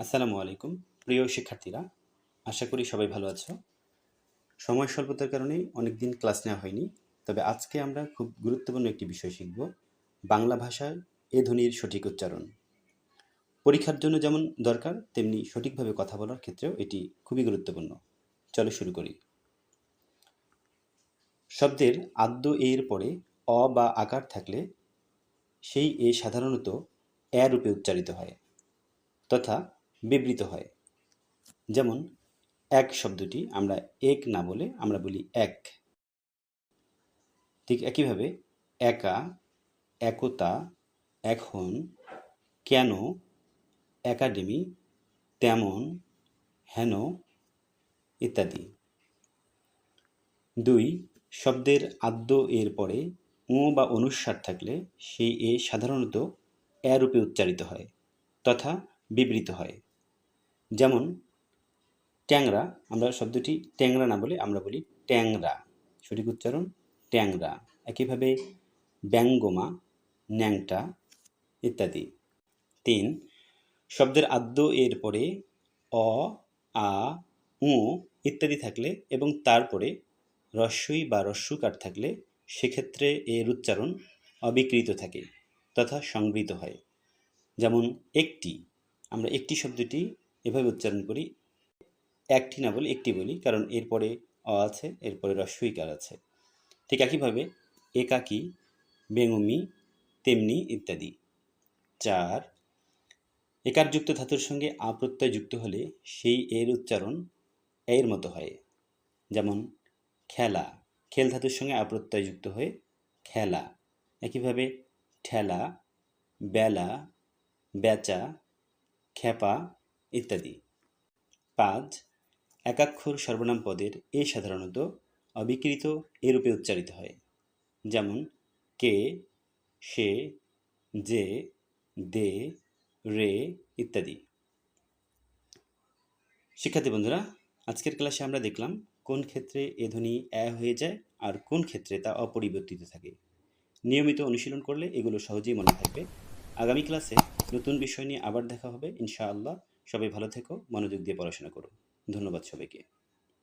আসসালামু আলাইকুম। প্রিয় শিক্ষার্থীরা, আশা করি সবাই ভালো আছো। সময় স্বল্পতার কারণে অনেকদিন ক্লাস নেওয়া হয়নি, তবে আজকে আমরা খুব গুরুত্বপূর্ণ একটি বিষয় শিখব, বাংলা ভাষায় এ ধ্বনির সঠিক উচ্চারণ। পরীক্ষার জন্য যেমন দরকার, তেমনি সঠিকভাবে কথা বলার ক্ষেত্রেও এটি খুবই গুরুত্বপূর্ণ। চলো শুরু করি। শব্দের আদ্য এর পরে অ বা আকার থাকলে সেই এ সাধারণত এ রূপে উচ্চারিত হয়, তথা বিবৃত হয়। যেমন, এক শব্দটি আমরা এক না বলে আমরা বলি এক। ঠিক একইভাবে, একা, একতা, এখন, কেন, একাডেমি, তেমন, হেন, ইত্যাদি। দুই, শব্দের আদ্য এর পরে উ বা অনুস্বার থাকলে সেই এ সাধারণত এ রূপে উচ্চারিত হয়, তথা বিবৃত হয়। যেমন ট্যাংরা, আমরা শব্দটি ট্যাংরা না বলে আমরা বলি ট্যাংরা। সঠিক উচ্চারণ ট্যাংরা। একইভাবে ব্যঙ্গমা, ন্যাংটা ইত্যাদি। তিন, শব্দের আদ্য এর পরে অ, আ, উ ইত্যাদি থাকলে এবং তারপরে রস্যই বা রস্যুকার থাকলে সেক্ষেত্রে এর উচ্চারণ অবিকৃত থাকে তথা সংবৃত হয়। যেমন একটি, আমরা একটি শব্দটি এভাবে উচ্চারণ করি। একটি না বলে একটি বলি, কারণ এরপরে অ আছে, এরপরে রস্যইকার আছে। ঠিক একইভাবে একাকী, বেঙমি, তেমনি ইত্যাদি। চার একার যুক্ত ধাতুর সঙ্গে আপ্রত্যয় যুক্ত হলে সেই এর উচ্চারণ এর মতো হয়। যেমন, খেলা, খেল ধাতুর সঙ্গে আপ্রত্যয় যুক্ত হয়ে খেলা। একইভাবে ঠেলা, বেলা, বেচা, খেপা ইত্যাদি। পাঁচ একাক্ষর সর্বনাম পদের এ সাধারণত অবিকৃত এরূপে উচ্চারিত হয়। যেমন, কে, সে যে দে, রে ইত্যাদি। শিক্ষার্থী বন্ধুরা, আজকের ক্লাসে আমরা দেখলাম কোন ক্ষেত্রে এ ধ্বনি এ হয়ে যায় আর কোন ক্ষেত্রে তা অপরিবর্তিত থাকে। নিয়মিত অনুশীলন করলে এগুলো সহজেই মনে থাকবে। আগামী ক্লাসে নতুন বিষয় নিয়ে আবার দেখা হবে, ইনশাআল্লাহ। সবাই ভালো থেকো মনোযোগ দিয়ে পড়াশোনা করো। ধন্যবাদ সবাইকে।